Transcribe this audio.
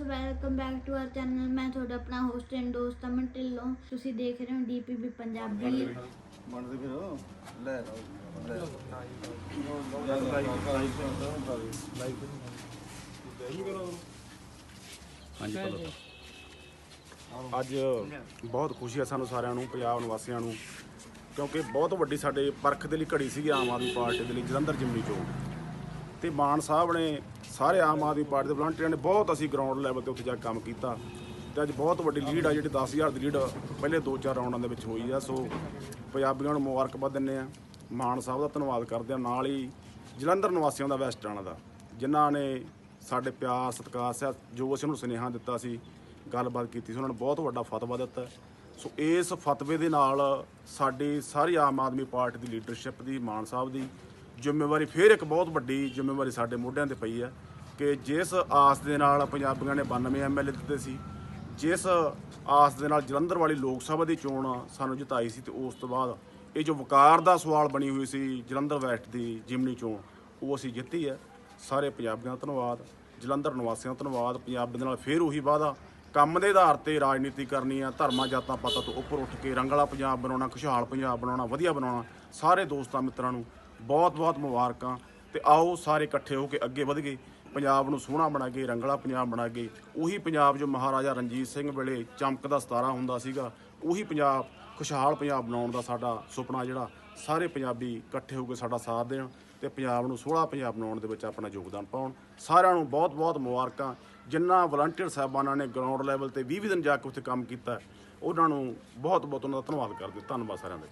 Friends welcome back to our channel ਮੈਂ ਤੁਹਾਡਾ ਆਪਣਾ ਹੋਸਟ ਐਂਡ ਦੋਸਤ ਅਮਨ ਢਿੱਲੋਂ। ਤੁਸੀਂ ਦੇਖ ਰਹੇ ਹੋ ਡੀਪੀਬੀ ਪੰਜਾਬੀ। ਅੱਜ ਬਹੁਤ ਖੁਸ਼ੀ ਹੈ ਸਾਨੂੰ ਸਾਰਿਆਂ ਨੂੰ ਪੰਜਾਬ ਨਿਵਾਸੀਆਂ ਨੂੰ ਕਿਉਂਕਿ ਬਹੁਤ ਵੱਡੀ ਸਾਡੇ ਪਰਖ ਦੇ ਲਈ ਘੜੀ ਸੀਗੀ ਆਮ ਆਦਮੀ ਪਾਰਟੀ ਦੇ ਲਈ ਜਲੰਧਰ ਜਿਮਨੀ ਚੋਣ ਤੇ ਮਾਨ ਸਾਹਿਬ ਨੇ ਸਾਰੇ ਆਮ ਆਦਮੀ ਪਾਰਟੀ ਦੇ ਵਲੰਟੀਅਰਾਂ ਨੇ ਬਹੁਤ ਅਸੀਂ ਗਰਾਊਂਡ ਲੈਵਲ ਤੇ ਉੱਥੇ ਜਾ ਕੇ ਕੰਮ ਕੀਤਾ ਤੇ ਅੱਜ ਬਹੁਤ ਵੱਡੀ ਲੀਡ ਆ ਜਿਹੜੀ 10000 ਦੀ ਲੀਡ ਪਹਿਲੇ 2-4 ਰਾਊਂਡਾਂ ਦੇ ਵਿੱਚ ਹੋਈ ਆ, ਸੋ ਪੰਜਾਬੀਆਂ ਨੂੰ ਮੁਬਾਰਕਬਾਦ ਦਿੰਦੇ ਆ। ਮਾਨ ਸਾਹਿਬ ਦਾ ਧੰਨਵਾਦ ਕਰਦੇ ਆ, ਨਾਲ ਹੀ ਜਲੰਧਰ ਨਿਵਾਸੀਆਂ ਦਾ ਵੈਸਟ ਵੈਸਟਰਨ ਦਾ, ਜਿਨ੍ਹਾਂ ਨੇ ਸਾਡੇ ਪਿਆਰ, ਸਤਿਕਾਰ ਸਿਆ ਜੋ ਅਸੀਂ ਉਹਨੂੰ ਸੁਨੇਹਾ ਦਿੱਤਾ ਸੀ, ਗੱਲਬਾਤ ਕੀਤੀ ਸੀ, ਉਹਨਾਂ ਨੇ ਬਹੁਤ ਵੱਡਾ ਫਤਵਾ ਦਿੱਤਾ। ਸੋ ਇਸ ਫਤਵੇ ਦੇ ਨਾਲ ਸਾਡੀ ਸਾਰੀ ਆਮ ਆਦਮੀ ਪਾਰਟੀ ਦੀ ਲੀਡਰਸ਼ਿਪ ਦੀ, ਮਾਨ ਸਾਹਿਬ ਦੀ ਜ਼ਿੰਮੇਵਾਰੀ ਫੇਰ ਇੱਕ ਬਹੁਤ ਵੱਡੀ ਜ਼ਿੰਮੇਵਾਰੀ ਸਾਡੇ ਮੋਢਿਆਂ ਤੇ ਪਈ ਹੈ ਕਿ ਜਿਸ ਆਸ ਦੇ ਨਾਲ ਪੰਜਾਬੀਆਂ ਨੇ 92 ਐਮਐਲਏ ਦਿੱਤੇ ਸੀ, ਜਿਸ ਆਸ ਦੇ ਨਾਲ ਜਲੰਧਰ ਵਾਲੀ ਲੋਕ ਸਭਾ ਦੀ ਚੋਣ ਸਾਨੂੰ ਜਿਤਾਈ ਸੀ ਤੇ ਉਸ ਤੋਂ ਬਾਅਦ ਇਹ ਜੋ ਵਕਾਰ ਦਾ ਸਵਾਲ ਬਣੀ ਹੋਈ ਸੀ ਜਲੰਧਰ ਵੈਸਟ ਦੀ ਜਿਮਨੀ ਚੋਣ, ਉਹ ਅਸੀਂ ਜਿੱਤੀ ਹੈ। ਸਾਰੇ ਪੰਜਾਬੀਆਂ ਦਾ ਧੰਨਵਾਦ, ਜਲੰਧਰ ਨਿਵਾਸੀਆਂ ਦਾ ਧੰਨਵਾਦ, ਪੰਜਾਬ ਦੇ ਨਾਲ ਫੇਰ ਉਹੀ ਵਾਅਦਾ। ਕੰਮ ਦੇ ਆਧਾਰ ਤੇ ਰਾਜਨੀਤੀ ਕਰਨੀ ਆ ਧਰਮਾਂ, ਜਾਤਾਂ, ਪਾਤਾਂ ਤੋਂ ਉੱਪਰ ਉੱਠ ਕੇ ਰੰਗਲਾ ਪੰਜਾਬ ਬਣਾਉਣਾ, ਖੁਸ਼ਹਾਲ ਪੰਜਾਬ ਬਣਾਉਣਾ, ਵਧੀਆ ਬਣਾਉਣਾ, ਸਾਰੇ ਦੋਸਤਾਂ ਮਿੱਤਰਾਂ ਨੂੰ ਬਹੁਤ ਬਹੁਤ ਮੁਬਾਰਕਾਂ। ਤੇ ਆਓ ਸਾਰੇ ਇਕੱਠੇ ਹੋ ਕੇ ਅੱਗੇ ਵਧ ਗਏ। ਪੰਜਾਬ ਨੂੰ ਸੋਹਣਾ ਬਣਾ ਕੇ, ਰੰਗਲਾ ਪੰਜਾਬ ਬਣਾ ਕੇ, ਉਹੀ ਪੰਜਾਬ ਜੋ ਮਹਾਰਾਜਾ ਰਣਜੀਤ ਸਿੰਘ ਵੇਲੇ ਚਮਕਦਾ ਸਤਾਰਾ ਹੁੰਦਾ ਸੀਗਾ, ਉਹੀ ਪੰਜਾਬ, ਖੁਸ਼ਹਾਲ ਪੰਜਾਬ ਬਣਾਉਣ ਦਾ ਸਾਡਾ ਸੁਪਨਾ ਜਿਹੜਾ ਸਾਰੇ ਪੰਜਾਬੀ ਇਕੱਠੇ ਹੋ ਕੇ ਸਾਡਾ ਸਾਥ ਦੇਣ ਤੇ ਪੰਜਾਬ ਨੂੰ ਸੋਹਣਾ ਪੰਜਾਬ ਬਣਾਉਣ ਦੇ ਵਿੱਚ ਆਪਣਾ ਯੋਗਦਾਨ ਪਾਉਣ। ਸਾਰਿਆਂ ਨੂੰ ਬਹੁਤ ਬਹੁਤ ਮੁਬਾਰਕਾਂ। ਜਿਨ੍ਹਾਂ ਵਲੰਟੀਅਰ ਸਾਹਿਬਾਨਾਂ ਨੇ ਗਰਾਊਂਡ ਲੈਵਲ ਤੇ 20 ਦਿਨ ਜਾ ਕੇ ਉੱਥੇ ਕੰਮ ਕੀਤਾ, ਉਹਨਾਂ ਨੂੰ ਬਹੁਤ ਬਹੁਤ ਉਹਨਾਂ ਦਾ ਧੰਨਵਾਦ ਕਰਦੇ ਧੰਨਵਾਦ ਸਾਰਿਆਂ ਦਾ।